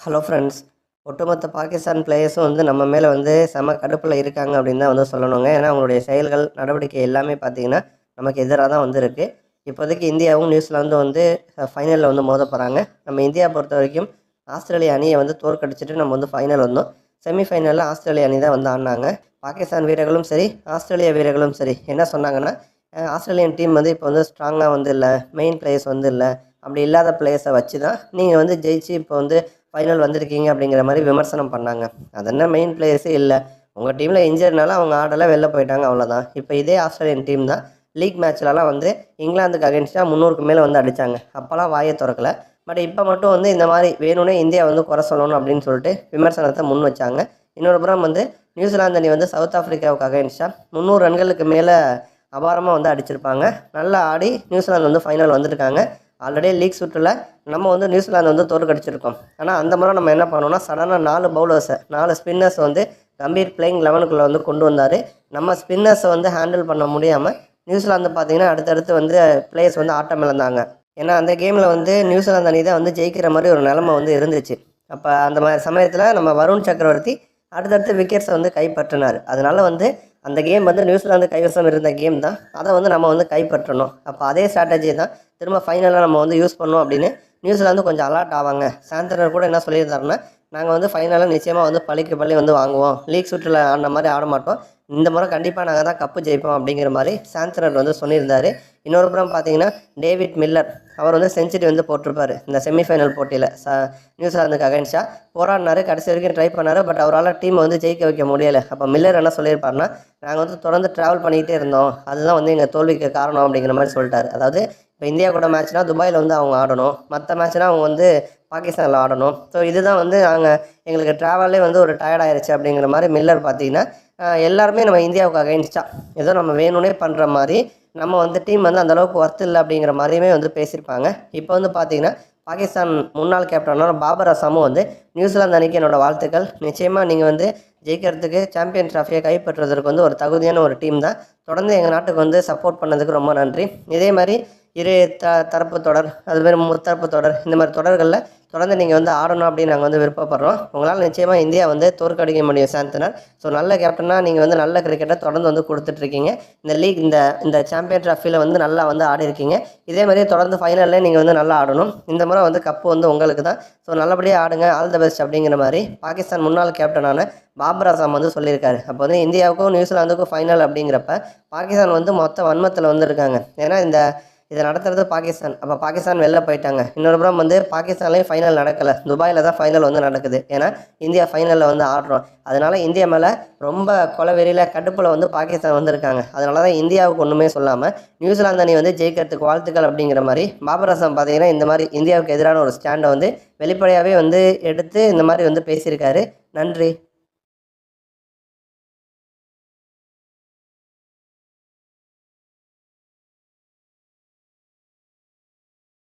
Hello friends ஒட்டுமொத்த பாகிஸ்தான் பிளேயர்ஸும் வந்து நம்ம மேலே வந்து செம கடுப்பில் இருக்காங்க அப்படின்னு தான் வந்து சொல்லணுங்க. ஏன்னா அவங்களுடைய செயல்கள் நடவடிக்கை எல்லாமே பார்த்திங்கன்னா நமக்கு எதிராக தான் வந்திருக்கு. இப்போதைக்கு இந்தியாவும் நியூசிலாந்தும் வந்து ஃபைனலில் வந்து மோத போகிறாங்க நம்ம இந்தியா பொறுத்த வரைக்கும் ஆஸ்திரேலியா அணியை வந்து தோற்கடிச்சிட்டு நம்ம வந்து ஃபைனல் வந்தோம். செமிஃபைனலில் ஆஸ்திரேலிய அணி தான் வந்து ஆடினாங்க. பாகிஸ்தான் வீரர்களும் சரி ஆஸ்திரேலியா வீரர்களும் சரி என்ன சொன்னாங்கன்னா ஆஸ்திரேலியன் டீம் வந்து இப்போ வந்து ஸ்ட்ராங்காக வந்து இல்லை மெயின் பிளேயர்ஸ் வந்து இல்லை அப்படி இல்லாத பிளேயர்ஸை வச்சு தான் நீங்கள் வந்து ஜெயிச்சு இப்போ வந்து ஃபைனல் வந்திருக்கீங்க அப்படிங்கிற மாதிரி விமர்சனம் பண்ணாங்க. அது என்ன மெயின் பிளேயர்ஸே இல்லை. உங்கள் டீமில் இன்ஜர்னால அவங்க ஆடெல்லாம் வெளில போயிட்டாங்க அவ்வளோதான் இப்போ இதே ஆஸ்திரேலியன் டீம் தான். லீக் மேட்ச்லலாம் வந்து இங்கிலாந்துக்கு அகேன்ஸ்டாக முந்நூறுக்கு மேலே வந்து அடித்தாங்க அப்போல்லாம் வாயை திறக்கலை. பட் இப்போ மட்டும் வந்து இந்த மாதிரி வேணும்னே இந்தியா வந்து குறை சொல்லணும் அப்படின்னு சொல்லிட்டு விமர்சனத்தை முன் வச்சாங்க. இன்னொரு புறம் வந்து நியூசிலாந்து அணி வந்து சவுத் ஆஃப்ரிக்காவுக்கு அகேன்ஸ்டாக முந்நூறு ரன்களுக்கு மேலே அபாரமாக வந்து அடிச்சிருப்பாங்க. நல்லா ஆடி நியூசிலாந்து வந்து ஃபைனல் வந்திருக்காங்க. ஆல்ரெடி லீக் சுற்றில் நம்ம வந்து நியூசிலாந்து வந்து தோற்கடிச்சிருக்கோம் ஆனால் அந்த முறை நம்ம என்ன பண்ணோம்னா சடனாக நாலு பவுலர்ஸை நாலு ஸ்பின்னர்ஸ் வந்து கம்பீர் பிளேயிங் லெவனுக்குள்ளே வந்து கொண்டு வந்தார். நம்ம ஸ்பின்னர்ஸை வந்து ஹேண்டில் பண்ண முடியாமல் நியூசிலாந்து பார்த்தீங்கன்னா அடுத்தடுத்து வந்து பிளேயர்ஸ் வந்து ஆட்டம் இழந்தாங்க. ஏன்னா அந்த கேமில் வந்து நியூசிலாந்து அணி தான் வந்து ஜெயிக்கிற மாதிரி ஒரு நிலமை வந்து இருந்துச்சு. அப்போ அந்த மாதிரி சமயத்தில் நம்ம வருண் சக்கரவர்த்தி அடுத்தடுத்து விக்கெட்ஸை வந்து கைப்பற்றினார். அதனால் வந்து அந்த கேம் வந்து நியூசிலாந்து கைவசம் இருந்த கேம் தான். அதை வந்து நம்ம வந்து கைப்பற்றணும். அப்போ அதே ஸ்ட்ராட்டஜி தான் திரும்ப ஃபைனலாக நம்ம வந்து யூஸ் பண்ணோம் அப்படின்னு நியூசிலாந்து கொஞ்சம் அலர்ட் ஆவாங்க. சாந்தனர் கூட என்ன சொல்லியிருந்தாருன்னா நாங்கள் வந்து ஃபைனலாக நிச்சயமாக வந்து பழிக்கு பள்ளி வந்து வாங்குவோம். லீக் சுற்றில் ஆடின மாதிரி ஆட மாட்டோம். இந்த முறை கண்டிப்பாக நாங்கள் தான் கப்பு ஜெயிப்போம் அப்படிங்கிற மாதிரி சாந்தனர் வந்து சொல்லியிருந்தார். இன்னொரு புறம் பார்த்தீங்கன்னா டேவிட் மில்லர். அவர் வந்து செஞ்சுரி வந்து போட்டிருப்பார். இந்த செமிஃபைனல் போட்டியில். ச நியூசிலாந்துக்கு அகைன்ஸ்டாக போராடினார். கடைசி வரைக்கும் ட்ரை பண்ணார். பட் அவரால் டீமை வந்து ஜெயிக்க வைக்க முடியலை. அப்போ மில்லர் என்ன சொல்லியிருப்பாருன்னா நாங்கள் வந்து தொடர்ந்து ட்ராவல் பண்ணிக்கிட்டே இருந்தோம். அதுதான் வந்து எங்கள் தோல்விக்கு காரணம் அப்படிங்கிற மாதிரி சொல்லிட்டார். அதாவது இப்போ இந்தியா கூட மேட்ச்னா துபாயில் வந்து அவங்க ஆடணும். மற்ற மேட்ச்னா அவங்க வந்து பாகிஸ்தானில் ஆடணும். ஸோ இதுதான் வந்து நாங்கள் எங்களுக்கு ட்ராவலே வந்து ஒரு டயர்ட் ஆயிருச்சு அப்படிங்கிற மாதிரி மில்லர் பார்த்தீங்கன்னா எல்லாருமே நம்ம இந்தியாவுக்கு அகைன்ஸ்டா ஏதோ நம்ம வேணும்னே பண்ணுற மாதிரி நம்ம வந்து டீம் வந்து அந்த அளவுக்கு ஒர்த் இல்லை அப்படிங்கிற மாதிரியுமே வந்து பேசியிருப்பாங்க. இப்போ வந்து பார்த்தீங்கன்னா பாகிஸ்தான் முன்னாள் கேப்டனான பாபர் அசாமும் வந்து நியூசிலாந்து அணிக்கு என்னோட வாழ்த்துக்கள். நிச்சயமாக நீங்கள் வந்து ஜெயிக்கிறதுக்கு சாம்பியன் ட்ராஃபியை கைப்பற்றுவதற்கு வந்து ஒரு தகுதியான ஒரு டீம் தான். தொடர்ந்து எங்கள் நாட்டுக்கு வந்து சப்போர்ட் பண்ணதுக்கு ரொம்ப நன்றி. இதே மாதிரி இரு த தரப்பு தொடர் அதுமாதிரி முத்தரப்பு தொடர் இந்த மாதிரி தொடர்களில் தொடர்ந்து நீங்கள் வந்து ஆடணும் அப்படின்னு நாங்கள் வந்து விருப்பப்படுறோம். உங்களால் நிச்சயமாக இந்தியா வந்து தோற்கடிக்க முடியும் சாந்தனர். ஸோ நல்ல கேப்டனாக நீங்கள் வந்து நல்ல கிரிக்கெட்டை தொடர்ந்து வந்து கொடுத்துட்ருக்கீங்க. இந்த லீக் இந்த இந்த சாம்பியன் ட்ராஃபியில் வந்து நல்லா வந்து ஆடி இருக்கீங்க இதே மாதிரி தொடர்ந்து ஃபைனலில் நீங்கள் வந்து நல்லா ஆடணும். இந்த முறை வந்து கப்பு வந்து உங்களுக்கு தான். ஸோ நல்லபடியாக ஆடுங்க. ஆல் த பெஸ்ட் அப்படிங்கிற மாதிரி பாகிஸ்தான் முன்னாள் கேப்டனான பாபர் அசாம் வந்து சொல்லியிருக்காரு. அப்போ வந்து இந்தியாவுக்கும் நியூசிலாந்துக்கும் ஃபைனல் அப்படிங்கிறப்ப பாகிஸ்தான் வந்து மொத்த வன்மத்தில் வந்துருக்காங்க. ஏன்னா இந்த இதை நடத்துறது பாகிஸ்தான். அப்போ பாகிஸ்தான் வெளில போயிட்டாங்க. இன்னொரு புறம் வந்து பாகிஸ்தான்லேயும் ஃபைனல் நடக்கலை. துபாயில் தான் ஃபைனல் வந்து நடக்குது. ஏன்னா இந்தியா ஃபைனலில் வந்து ஆடுறோம். அதனால இந்தியா மேலே ரொம்ப கொலவெறியில் கடுப்பில் வந்து பாகிஸ்தான் வந்திருக்காங்க. அதனால தான் இந்தியாவுக்கு ஒன்றுமே சொல்லாமல் நியூசிலாந்து அணி வந்து ஜெயிக்கிறதுக்கு வாழ்த்துக்கள் அப்படிங்கிற மாதிரி பாபர் அசாம் பார்த்தீங்கன்னா இந்த மாதிரி இந்தியாவுக்கு எதிரான ஒரு ஸ்டாண்டை வந்து வெளிப்படையாகவே வந்து எடுத்து இந்த மாதிரி வந்து பேசியிருக்காரு. நன்றி.